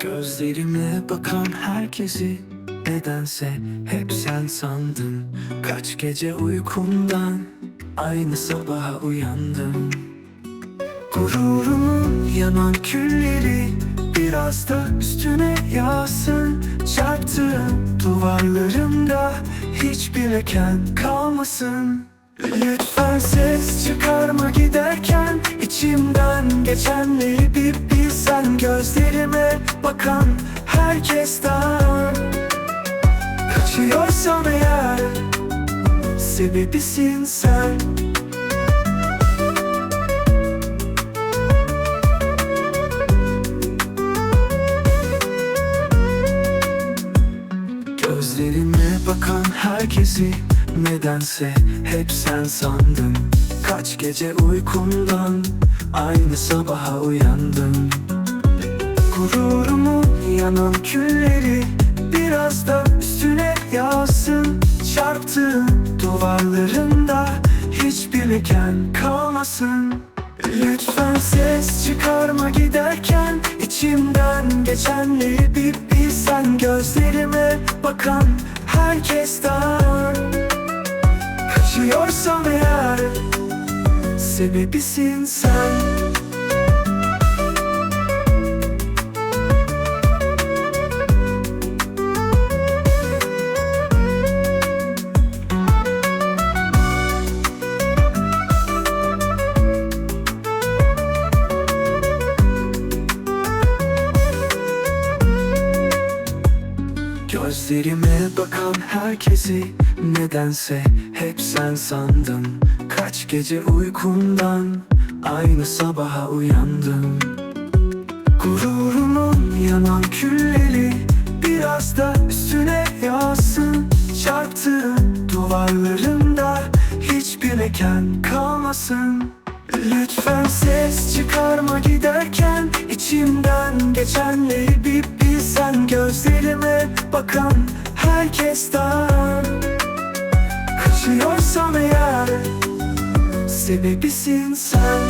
Gözlerime bakan herkesi Nedense hep sen sandım Kaç gece uykumdan Aynı sabaha uyandım. Gururumun yanan külleri Biraz da üstüne yağsın duvarlarımda Hiçbir eken kalmasın. Lütfen ses çıkarma giderken içimden geçenleri bir bilsen. Gözlerime bakan herkesten. Kaçıyorsam eğer Sebebisin sen bakan herkesi Nedense hep sen sandım Kaç gece uykumdan Aynı sabaha uyandım Gururumun yanan külleri Biraz da üstüne yağsın. Çarptığın duvarlarında Hiçbir leken kalmasın. Lütfen ses çıkarma giderken içimden geçenleri bir bilsen Gözlerime bakan herkesten Kaçıyorsam eğer Sebebisin sen Gözlerime bakan herkesi Nedense hep sen sandım Kaç gece uykumdan Aynı sabaha uyandım. Gururumun yanan külleri Biraz da üstüne yağsın. Çarptığın duvarlarında Hiçbir leken kalmasın. Lütfen ses çıkarma giderken içimden geçenleri bir bakan herkesten. Kaçıyorsam eğer Sebebisin sen